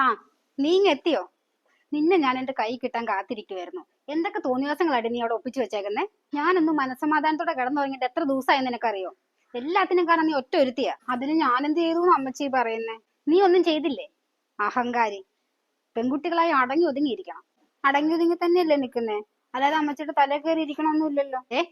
ആ നീ എത്തിയോ നിന്നെ ഞാൻ എന്റെ കൈ കിട്ടാൻ കാത്തിരിക്കുവായിരുന്നു. എന്തൊക്കെ തോന്നിവാസങ്ങളായിട്ട് നീ അവിടെ ഒപ്പിച്ചു വെച്ചേക്കുന്നേ? ഞാനൊന്നും മനസ്സമാധാനത്തോടെ കിടന്നുറങ്ങിയിട്ട് എത്ര ദിവസമായി നിനക്കറിയോ? എല്ലാത്തിനും കാരണം നീ ഒറ്റ ഒരുത്തിയാ. അതിന് ഞാൻ എന്ത് ചെയ്തു അമ്മച്ചി പറയുന്നേ. നീ ഒന്നും ചെയ്തില്ലേ? അഹങ്കാരി. പെൺകുട്ടികളായി അടങ്ങി ഒതുങ്ങിയിരിക്കണം. അടങ്ങി ഒതുങ്ങി തന്നെയല്ലേ നിൽക്കുന്നേ. അല്ലാതെ അമ്മച്ചിയുടെ തല കയറി ഇരിക്കണമെന്നില്ലല്ലോ ഏ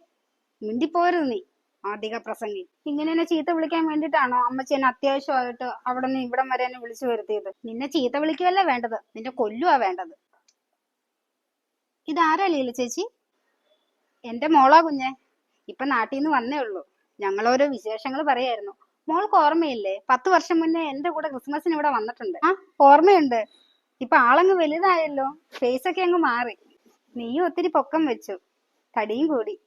മിണ്ടിപ്പോരുത് നീ. അധിക പ്രസംഗി. ഇങ്ങനെ എന്നെ ചീത്ത വിളിക്കാൻ വേണ്ടിട്ടാണോ അമ്മച്ചി എന്നെ അത്യാവശ്യമായിട്ട് അവിടെ നിന്ന് ഇവിടം വരെ എന്നെ വിളിച്ചു വരുത്തിയത്? നിന്നെ ചീത്ത വിളിക്കുകയല്ല വേണ്ടത്? നിന്റെ കൊല്ലുവാ വേണ്ടത്. ഇതാരാ ലീല ചേച്ചി? എന്റെ മോളാ കുഞ്ഞെ. ഇപ്പൊ നാട്ടിൽ നിന്ന് വന്നേ ഉള്ളൂ. ഞങ്ങളോരോ വിശേഷങ്ങൾ പറയായിരുന്നു. മോൾക്ക് ഓർമ്മയില്ലേ? പത്ത് വർഷം മുന്നേ എന്റെ കൂടെ ക്രിസ്മസിന് ഇവിടെ വന്നിട്ടുണ്ട്. ആ ഓർമ്മയുണ്ട്. ഇപ്പൊ ആളങ്ങ് വലുതായല്ലോ. ഫേസ് ഒക്കെ അങ്ങ് മാറി. നീയും ഒത്തിരി പൊക്കം വെച്ചു. തടിയും കൂടി.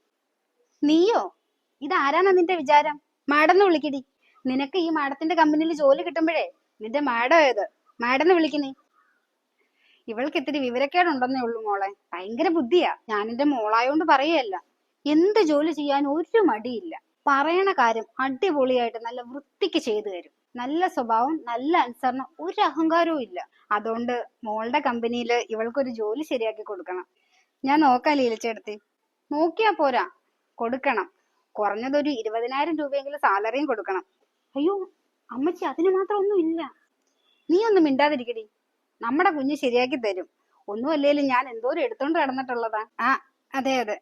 നീയോ? ഇതാരാന്നാ നിന്റെ വിചാരം? മാഡെന്ന് വിളിക്കടി. നിനക്ക് ഈ മാഡത്തിന്റെ കമ്പനിയിൽ ജോലി കിട്ടുമ്പോഴേ നിന്റെ മാഡം ഏത്? മാഡന്ന് വിളിക്കുന്നേ ഇവൾക്ക് ഇത്തിരി വിവരക്കേടുണ്ടെന്നേ ഉള്ളൂ മോളെ. ഭയങ്കര ബുദ്ധിയാ. ഞാൻ എന്റെ മോളായോണ്ട് പറയല്ല എന്ത് ജോലി ചെയ്യാൻ ഒരു മടിയില്ല. പറയണ കാര്യം അടിപൊളിയായിട്ട് നല്ല വൃത്തിക്ക് ചെയ്തു തരും. നല്ല സ്വഭാവം നല്ല അനുസരണം ഒരു അഹങ്കാരവും ഇല്ല. അതുകൊണ്ട് മോളുടെ കമ്പനിയിൽ ഇവൾക്കൊരു ജോലി ശരിയാക്കി കൊടുക്കണം. ഞാൻ നോക്കാം ലീലച്ചെടുത്തി നോക്കിയാ പോരാ. കൊടുക്കണം. കുറഞ്ഞതൊരു ഇരുപതിനായിരം രൂപയെങ്കിലും സാലറിയും കൊടുക്കണം. അയ്യോ അമ്മച്ചി അതിന് മാത്രം ഒന്നും ഇല്ല. നീ ഒന്നും മിണ്ടാതിരിക്കടി. നമ്മുടെ കുഞ്ഞ് ശരിയാക്കി തരും. ഒന്നും അല്ലേലും ഞാൻ എന്തോരം എടുത്തോണ്ട് നടന്നിട്ടുള്ളതാ. ആ അതെ അതെ.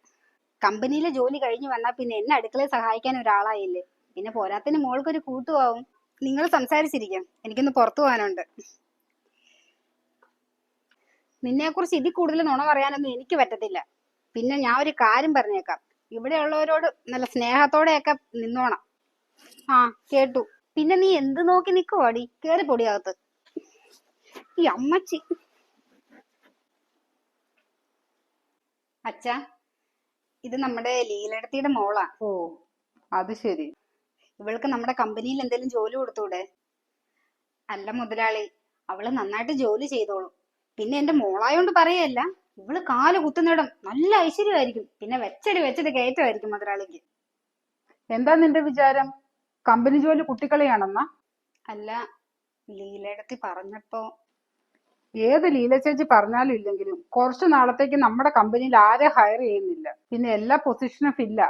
കമ്പനിയിലെ ജോലി കഴിഞ്ഞു വന്നാ പിന്നെ എന്നെ അടുക്കളയിൽ സഹായിക്കാൻ ഒരാളായില്ലേ? പിന്നെ പോരാത്തിന് മോൾക്കൊരു കൂട്ടുമാവും നിങ്ങൾ സംസാരിച്ചിരിക്കാം. എനിക്കൊന്ന് പുറത്തു പോകാനുണ്ട്. നിന്നെ കുറിച്ച് ഇതിൽ കൂടുതൽ നുണ പറയാനൊന്നും എനിക്ക് പറ്റത്തില്ല. പിന്നെ ഞാൻ ഒരു കാര്യം പറഞ്ഞേക്കാം. ഇവിടെയുള്ളവരോട് നല്ല സ്നേഹത്തോടെയൊക്കെ നിന്നോണം. ആ കേട്ടു. പിന്നെ നീ എന്ത് നോക്കി നിക്കുവാടി? കേറി പൊടിയകത്ത് ഈ അമ്മച്ചി. അച്ഛാ ഇത് നമ്മുടെ ലീലടത്തിയുടെ മോളാ. ഓ അത് ശരി. ഇവൾക്ക് നമ്മുടെ കമ്പനിയിൽ എന്തെങ്കിലും ജോലി കൊടുത്തൂടെ? അല്ല മുതലാളി അവൾ നന്നായിട്ട് ജോലി ചെയ്തോളും. പിന്നെ എന്റെ മോളായോണ്ട് പറയല്ല. ഇവൾ കാൽ കുത്തുന്നിടം നല്ല ഐശ്വര്യമായിരിക്കും. പിന്നെ വെച്ചടി വെച്ചടി കയറ്റമായിരിക്കും മുതലാളിക്ക്. എന്താ നിന്റെ വിചാരം? കമ്പനി ജോലി കുട്ടികളെയാണെന്നാ അല്ല ലീലയിടത്തി പറഞ്ഞപ്പോ ഏത് ലീല ചേച്ചി പറഞ്ഞാലും ഇല്ലെങ്കിലും കുറച്ചു നാളത്തേക്ക് നമ്മുടെ കമ്പനിയിൽ ആരെ ഹയർ ചെയ്യുന്നില്ല. പിന്നെ എല്ലാ പൊസിഷനും ഫില്ല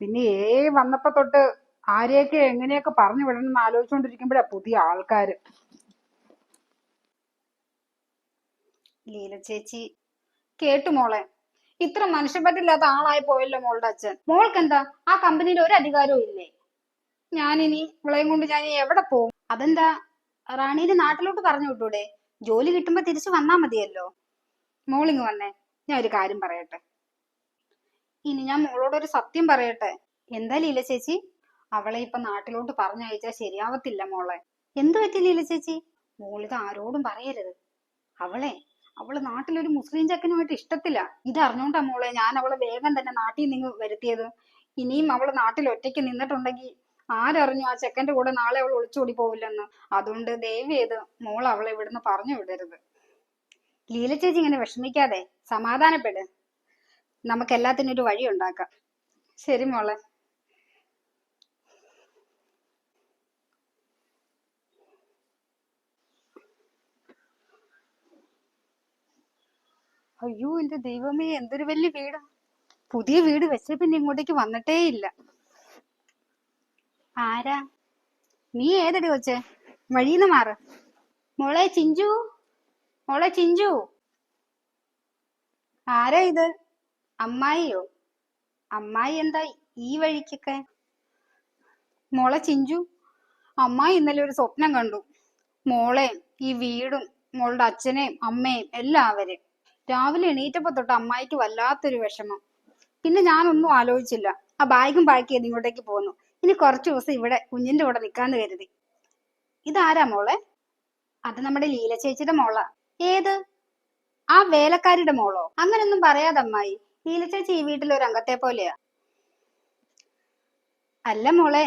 പിന്നെ ഏ വന്നപ്പോ തൊട്ട് ആരെയൊക്കെ എങ്ങനെയൊക്കെ പറഞ്ഞു വിടണം എന്ന് ആലോചിച്ചുകൊണ്ടിരിക്കുമ്പോഴാ പുതിയ ആൾക്കാര്. ലീല ചേച്ചി കേട്ടു മോളെ. ഇത്ര മനുഷ്യപ്പറ്റില്ലാത്ത ആളായി പോയല്ലോ മോളുടെ അച്ഛൻ. മോൾക്ക് എന്താ ആ കമ്പനിയിൽ ഒരു അധികാരവും ഇല്ലേ? ഞാനിനി ഇവളെയും കൊണ്ട് ഞാൻ എവിടെ പോകും അതെന്താ? റാണീനെ നാട്ടിലോട്ട് പറഞ്ഞു വിട്ടൂടെ? ജോലി കിട്ടുമ്പോ തിരിച്ചു വന്നാ മതിയല്ലോ. മോളിങ് വന്നേ. ഞാൻ ഒരു കാര്യം പറയട്ടെ. ഇനി ഞാൻ മോളോട് ഒരു സത്യം പറയട്ടെ. എന്താ ലീല ചേച്ചി? അവളെ ഇപ്പൊ നാട്ടിലോട്ട് പറഞ്ഞയച്ചാൽ ശരിയാവത്തില്ല മോളെ. എന്ത് പറ്റി ലീല ചേച്ചി? മോളിത് ആരോടും പറയരുത്. അവളെ അവൾ നാട്ടിലൊരു മുസ്ലിം ചെക്കനുമായിട്ട് ഇഷ്ടത്തില്ല. ഇത് അറിഞ്ഞോണ്ടാ മോളെ ഞാൻ അവളെ വേഗം തന്നെ നാട്ടിൽ നിന്ന് വരുത്തിയത്. ഇനിയും അവൾ നാട്ടിൽ ഒറ്റയ്ക്ക് നിന്നിട്ടുണ്ടെങ്കിൽ ആരറിഞ്ഞു ആ ചെക്കന്റെ കൂടെ നാളെ അവൾ ഒളിച്ചോടി പോവില്ലെന്ന്. അതുകൊണ്ട് ദയവ് ചെയ്ത് മോൾ അവളെ ഇവിടുന്ന് പറഞ്ഞു വിടരുത്. ലീല ചേച്ചി ഇങ്ങനെ വിഷമിക്കാതെ സമാധാനപ്പെട്. നമുക്ക് എല്ലാത്തിനും ഒരു വഴി ഉണ്ടാക്കാം. ശരി മോളെ. അയ്യോ എന്റെ ദൈവമേ എന്തൊരു വലിയ വീടാ. പുതിയ വീട് വെച്ച പിന്നെ ഇങ്ങോട്ടേക്ക് വന്നിട്ടേ ഇല്ല ആരാ? നീ ഏതടി കൊച്ചേ? വഴിന്ന് മാറ്. മോളെ ചിഞ്ചു? മോളെ ചിഞ്ചു? ആരാ ഇത്? അമ്മായിയോ? അമ്മായി എന്താ ഈ വഴിക്കൊക്കെ? മോളെ ചിഞ്ചു അമ്മായി ഇന്നലെ ഒരു സ്വപ്നം കണ്ടു. മോളെ ഈ വീടും മോളുടെ അച്ഛനെയും അമ്മയും എല്ലാവരെയും. രാവിലെ എണീറ്റപ്പോ തൊട്ട് അമ്മായിക്ക് വല്ലാത്തൊരു വിഷമം. പിന്നെ ഞാനൊന്നും ആലോചിച്ചില്ല. ആ ബാഗും പാക്ക് ചെയ്ത് ഇങ്ങോട്ടേക്ക് പോന്നു. ഇനി കുറച്ചു ദിവസം ഇവിടെ കുഞ്ഞിന്റെ കൂടെ നിൽക്കാന്ന് കരുതി. ഇതാരാ മോളെ? അത് നമ്മുടെ ലീല ചേച്ചിയുടെ മോളാ. ഏത്? ആ വേലക്കാരിയുടെ മോളോ? അങ്ങനൊന്നും പറയാതെ അമ്മായി. ലീല ചേച്ചി ഈ വീട്ടിലെ ഒരു അംഗത്തെ പോലെയാ. അല്ല മോളെ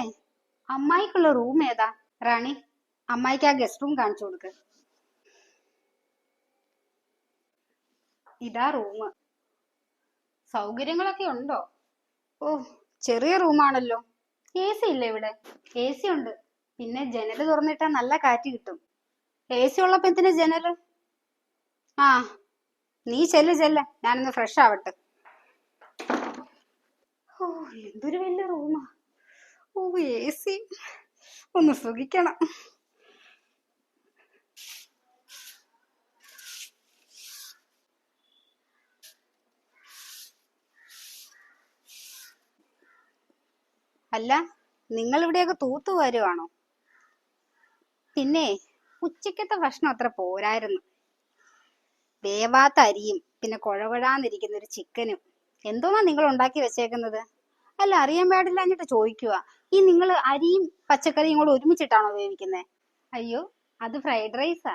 അമ്മായിക്കുള്ള റൂം ഏതാ? റാണി അമ്മായിക്ക് ആ ഗസ്റ്റ് റൂം കാണിച്ചു കൊടുക്ക്. ഇതാ റൂം സൗകര്യങ്ങളൊക്കെ ഉണ്ടോ? ഓ ചെറിയ റൂമാണല്ലോ എ സി ഇല്ല ഇവിടെ? എ സി ഉണ്ട്. പിന്നെ ജനൽ തുറന്നിട്ടാ നല്ല കാറ്റ് കിട്ടും. എ സി ഉള്ളപ്പോ എന്തിനാ ജനൽ? ആ നീ ചെല്ല് ചെല്ല്. ഞാനൊന്ന് ഫ്രഷ് ആവട്ടെ. ഓ എന്തൊരു വലിയ റൂമാ ഓ എ സി ഒന്ന് സുഖിക്കണം. അല്ല നിങ്ങൾ ഇവിടെയൊക്കെ തൂത്തു വരുവാണോ? പിന്നെ ഉച്ചക്കത്തെ ഭക്ഷണം അത്ര പോരായിരുന്നു. വേവാത്ത അരിയും പിന്നെ കുഴകുഴാന്നിരിക്കുന്ന ഒരു ചിക്കനും. എന്തോന്നാ നിങ്ങൾ ഉണ്ടാക്കി വെച്ചേക്കുന്നത്? അല്ല അറിയാൻ പാടില്ല എന്നിട്ട് ചോദിക്കുക ഈ നിങ്ങൾ അരിയും പച്ചക്കറിയും കൂടെ ഒരുമിച്ചിട്ടാണോ വേവിക്കുന്നത് അയ്യോ അത് ഫ്രൈഡ് റൈസാ.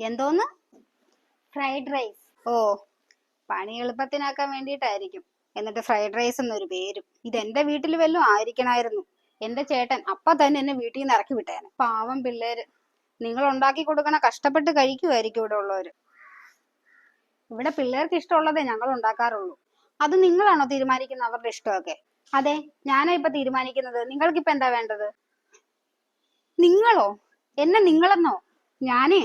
എന്തോന്ന്? Fried rice. ഓ പണി എളുപ്പത്തിനാക്കാൻ വേണ്ടിയിട്ടായിരിക്കും. എന്നിട്ട് ഫ്രൈഡ് റൈസ് എന്നൊരു പേരും. ഇത് എന്റെ വീട്ടിൽ വല്ലതും ആയിരിക്കണമായിരുന്നു എന്റെ ചേട്ടൻ അപ്പ തന്നെ എന്നെ വീട്ടിൽ നിന്ന് ഇറക്കി വിട്ടേനെ. പാവം പിള്ളേര്. നിങ്ങൾ ഉണ്ടാക്കി കൊടുക്കണ കഷ്ടപ്പെട്ട് കഴിക്കുമായിരിക്കും ഇവിടെ ഉള്ളവര്. ഇവിടെ പിള്ളേർക്ക് ഇഷ്ടമുള്ളതേ ഞങ്ങൾ ഉണ്ടാക്കാറുള്ളൂ. അത് നിങ്ങളാണോ തീരുമാനിക്കുന്നത് അവരുടെ ഇഷ്ടമൊക്കെ? അതെ ഞാനാ ഇപ്പൊ തീരുമാനിക്കുന്നത്. നിങ്ങൾക്ക് ഇപ്പൊ എന്താ വേണ്ടത്? നിങ്ങളോ? എന്നെ നിങ്ങളെന്നോ? ഞാനേ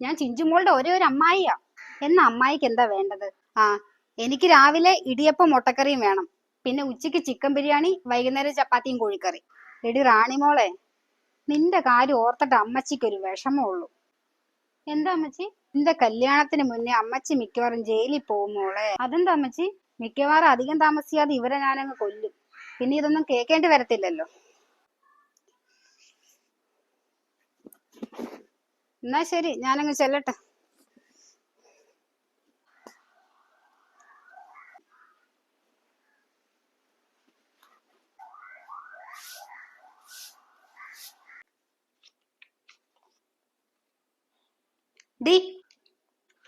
ഞാൻ ചിഞ്ചുമോളുടെ ഒരേ ഒരു അമ്മായിയാ. എന്ന അമ്മായിക്ക് എന്താ വേണ്ടത്? ആ എനിക്ക് രാവിലെ ഇടിയപ്പം മുട്ടക്കറിയും വേണം. പിന്നെ ഉച്ചയ്ക്ക് ചിക്കൻ ബിരിയാണി വൈകുന്നേരം ചപ്പാത്തിയും കോഴിക്കറി. എടി റാണിമോളെ നിന്റെ കാര്യം ഓർത്തിട്ട് അമ്മച്ചിക്ക് ഒരു വിഷമമുള്ളൂ എന്താ അമ്മച്ചി? നിന്റെ കല്യാണത്തിന് മുന്നേ അമ്മച്ചി മിക്കവാറും ജയിലിൽ പോകും മോളെ. അതെന്താ അമ്മച്ചി? മിക്കവാറും അധികം താമസിയാതെ ഇവരെ ഞാനങ്ങ് കൊല്ലും. പിന്നെ ഇതൊന്നും കേൾക്കേണ്ടി വരത്തില്ലല്ലോ. എന്നാ ശരി ഞാനങ്ങ് ചെല്ലട്ടെ. ഡി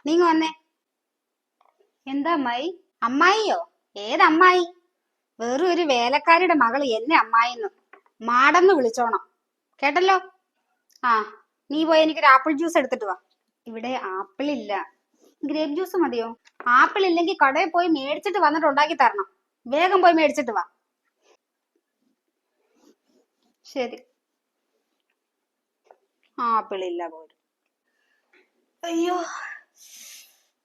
നീങ്ങ വന്നേ. എന്താ അമ്മായി? അമ്മായിയോ? ഏതമ്മായി? വെറും ഒരു വേലക്കാരിയുടെ മകൾ എന്നെ അമ്മായിന്ന്. മാടെന്ന് വിളിച്ചോണം. കേട്ടല്ലോ? ആ നീ പോയി എനിക്കൊരു ആപ്പിൾ ജ്യൂസ് എടുത്തിട്ട് വാ. ഇവിടെ ആപ്പിൾ ഇല്ല ഗ്രേപ്പ് ജ്യൂസ് മതിയോ? ആപ്പിൾ ഇല്ലെങ്കിൽ കടയിൽ പോയി മേടിച്ചിട്ട് വന്നിട്ട് ഉണ്ടാക്കി തരണം. വേഗം പോയി മേടിച്ചിട്ട് വാ. ശരി. ആപ്പിൾ ഇല്ല പോലും. അയ്യോ.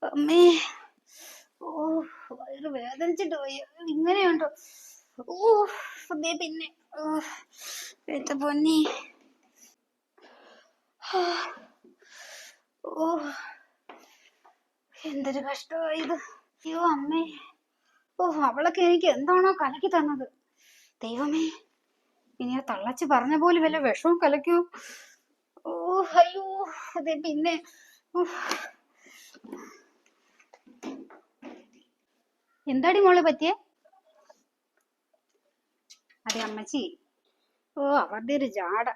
അമ്മേ. ഓ വയറ് വേദനിച്ചിട്ട് പോയി ഇങ്ങനെയുണ്ടോ? ഓ അതേ പിന്നെ. എത്ത പൊന്നി. ഓ എന്തൊരു കഷ്ടമായത് അയ്യോ അമ്മേ. ഓ അവളൊക്കെ എനിക്ക് എന്താണോ കലക്കി തന്നത്. ദൈവമേ. ഇനി ആ തള്ളച്ച് പറഞ്ഞ പോലെ വല്ല വിഷവും കലക്കൂ ഓ അയ്യോ അതെ പിന്നെ. എന്താടി മോളെ പറ്റിയേ? അതെ അമ്മച്ചി. ഓ അവരുടെ ഒരു ജാട.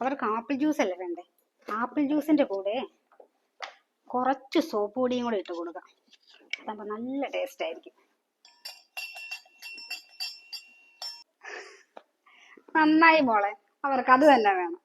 അവർക്ക് ആപ്പിൾ ജ്യൂസ് അല്ലേ വേണ്ടേ? ആപ്പിൾ ജ്യൂസിന്റെ കൂടെ കുറച്ച് സോപ്പ് പൊടിയും കൂടെ ഇട്ട് കൊടുക്കാം. അതാകുമ്പോ നല്ല ടേസ്റ്റ് ആയിരിക്കും. നന്നായി മോളെ. അവർക്ക് അത് തന്നെ വേണം.